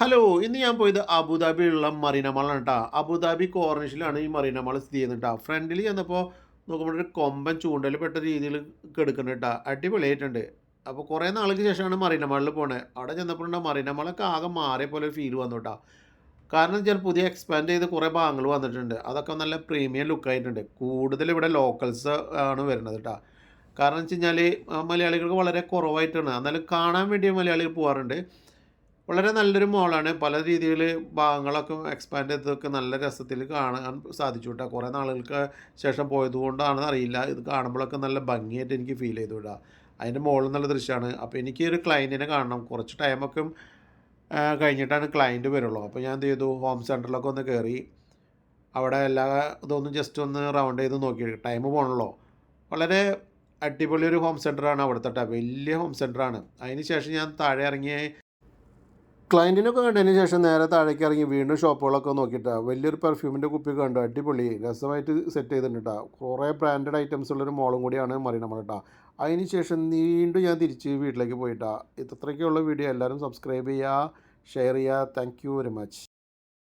Hello ഇന്ന് ഞാൻ പോയത് അബുദാബിയിലുള്ള മറീന മാളാണ് കേട്ടോ അബുദാബി കോർണിഷിലാണ് ഈ മറീന മാൾ സ്ഥിതി ചെയ്യുന്നത് കേട്ടോ ഫ്രണ്ടിൽ ചെന്നപ്പോൾ നോക്കുമ്പോൾ ഒരു കൊമ്പൻ ചൂണ്ടൽ പെട്ട രീതിയിൽ കെടുക്കുന്നുണ്ട് കേട്ടോ അടിപൊളിയായിട്ടുണ്ട്. അപ്പോൾ കുറേ നാൾക്ക് ശേഷമാണ് മറീന മാളിൽ പോണത് അവിടെ ചെന്നപ്പോഴുണ്ട് മറീന മാളൊക്കെ ആകെ മാറിയ പോലെ ഒരു ഫീൽ വന്നു കേട്ടോ കാരണം വെച്ചാൽ പുതിയ എക്സ്പാൻഡ് ചെയ്ത് കുറേ ഭാഗങ്ങൾ വന്നിട്ടുണ്ട്. അതൊക്കെ നല്ല പ്രീമിയം ലുക്കായിട്ടുണ്ട് കൂടുതൽ ഇവിടെ ലോക്കൽസ് ആണ് വരുന്നത് കേട്ടോ കാരണം വെച്ച് കഴിഞ്ഞാൽ മലയാളികൾക്ക് വളരെ കുറവായിട്ടാണ്. എന്നാലും കാണാൻ വേണ്ടി മലയാളികൾ പോകാറുണ്ട് വളരെ നല്ലൊരു മോളാണ്. പല രീതിയിൽ ഭാഗങ്ങളൊക്കെ എക്സ്പാൻഡ് ചെയ്തതൊക്കെ നല്ല രസത്തിൽ കാണാൻ സാധിച്ചു കേട്ടോ കുറേ നാളുകൾക്ക് ശേഷം പോയതുകൊണ്ടാണെന്ന് അറിയില്ല. ഇത് കാണുമ്പോഴൊക്കെ നല്ല ഭംഗിയായിട്ട് എനിക്ക് ഫീൽ ചെയ്തു കേട്ടോ അതിന്റെ മുകളിൽ നല്ല ദൃശ്യമാണ് അപ്പോൾ എനിക്ക് ഒരു ക്ലയന്റിനെ കാണണം. കുറച്ച് ടൈമൊക്കെ കഴിഞ്ഞിട്ടാണ് ക്ലയന്റ് വരുള്ളൂ. അപ്പോൾ ഞാൻ എന്ത് ചെയ്തു? ഹോം സെന്ററിലൊക്കെ ഒന്ന് കയറി അവിടെ എല്ലാ ഇതൊന്നും ജസ്റ്റ് ഒന്ന് റൗണ്ട് ചെയ്ത് നോക്കി. ടൈം പോകണല്ലോ വളരെ അടിപൊളി ഒരു ഹോം സെന്ററാണ് അവിടുത്തെ. വലിയ ഹോം സെന്ററാണ് അതിന് ശേഷം ഞാൻ താഴെ ഇറങ്ങി ക്ലയന്റിനൊക്കെ കണ്ടതിന് ശേഷം നേരെ താഴേക്ക് ഇറങ്ങി വീണ്ടും ഷോപ്പുകളൊക്കെ നോക്കിയിട്ടാ. വലിയൊരു പെർഫ്യൂമിന്റെ കുപ്പി കണ്ടു. അടിപൊളി. രസമായിട്ട് സെറ്റ് ചെയ്തിട്ടുണ്ട് കുറേ ബ്രാൻഡഡ് ഐറ്റംസ് ഉള്ളൊരു മോളും കൂടിയാണ് മറീന മോൾ കേട്ടോ അതിന് ശേഷം വീണ്ടും ഞാൻ തിരിച്ച് വീട്ടിലേക്ക് പോയിട്ടാ. ഇത്രയ്ക്കുള്ള വീഡിയോ എല്ലാവരും സബ്സ്ക്രൈബ് ചെയ്യുക ഷെയർ ചെയ്യുക താങ്ക് യു വെരി മച്ച്